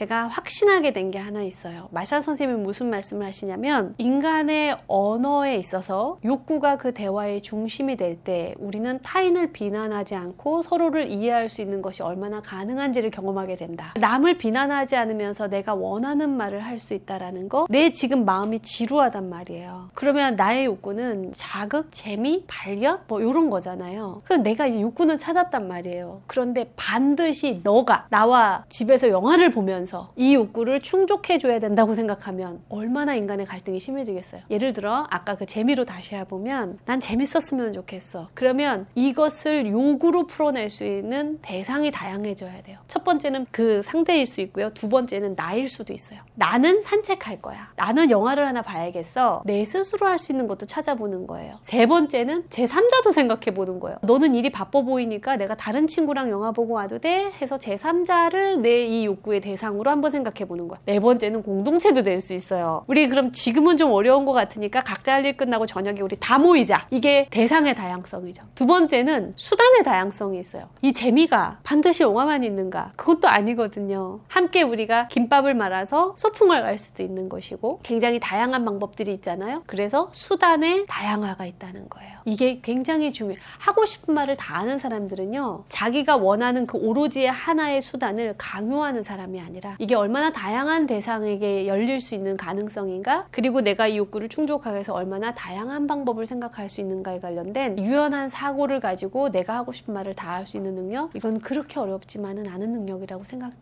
제가 확신하게 된 게 하나 있어요. 마샬 선생님이 무슨 말씀을 하시냐면 인간의 언어에 있어서 욕구가 그 대화의 중심이 될 때 우리는 타인을 비난하지 않고 서로를 이해할 수 있는 것이 얼마나 가능한지를 경험하게 된다. 남을 비난하지 않으면서 내가 원하는 말을 할 수 있다라는 거, 내 지금 마음이 지루하단 말이에요. 그러면 나의 욕구는 자극, 재미, 발견 뭐 이런 거잖아요. 그래서 내가 이제 욕구는 찾았단 말이에요. 그런데 반드시 너가 나와 집에서 영화를 보면서 이 욕구를 충족해줘야 된다고 생각하면 얼마나 인간의 갈등이 심해지겠어요. 예를 들어 아까 그 재미로 다시 해보면 난 재밌었으면 좋겠어. 그러면 이것을 욕으로 풀어낼 수 있는 대상이 다양해져야 돼요. 첫 번째는 그 상대일 수 있고요. 두 번째는 나일 수도 있어요. 나는 산책할 거야. 나는 영화를 하나 봐야겠어. 내 스스로 할 수 있는 것도 찾아보는 거예요. 세 번째는 제 3자도 생각해 보는 거예요. 너는 일이 바빠 보이니까 내가 다른 친구랑 영화 보고 와도 돼? 해서 제 3자를 내 이 욕구의 대상으로 한번 생각해 보는 거야. 네 번째는 공동체도 될 수 있어요. 우리 그럼 지금은 좀 어려운 것 같으니까 각자 할 일 끝나고 저녁에 우리 다 모이자. 이게 대상의 다양성이죠. 두 번째는 수단의 다양성이 있어요. 이 재미가 반드시 영화만 있는가? 그것도 아니거든요. 함께 우리가 김밥을 말아서 소풍을 갈 수도 있는 것이고 굉장히 다양한 방법들이 있잖아요. 그래서 수단의 다양화가 있다는 거예요. 이게 굉장히 중요해요. 하고 싶은 말을 다 하는 사람들은요. 자기가 원하는 그 오로지의 하나의 수단을 강요하는 사람이 아니라 이게 얼마나 다양한 대상에게 열릴 수 있는 가능성인가? 그리고 내가 이 욕구를 충족하기 위해서 얼마나 다양한 방법을 생각할 수 있는가에 관련된 유연한 사고를 가지고 내가 하고 싶은 말을 다 할 수 있는 능력? 이건 그렇게 어렵지만은 않은 능력이라고 생각돼요.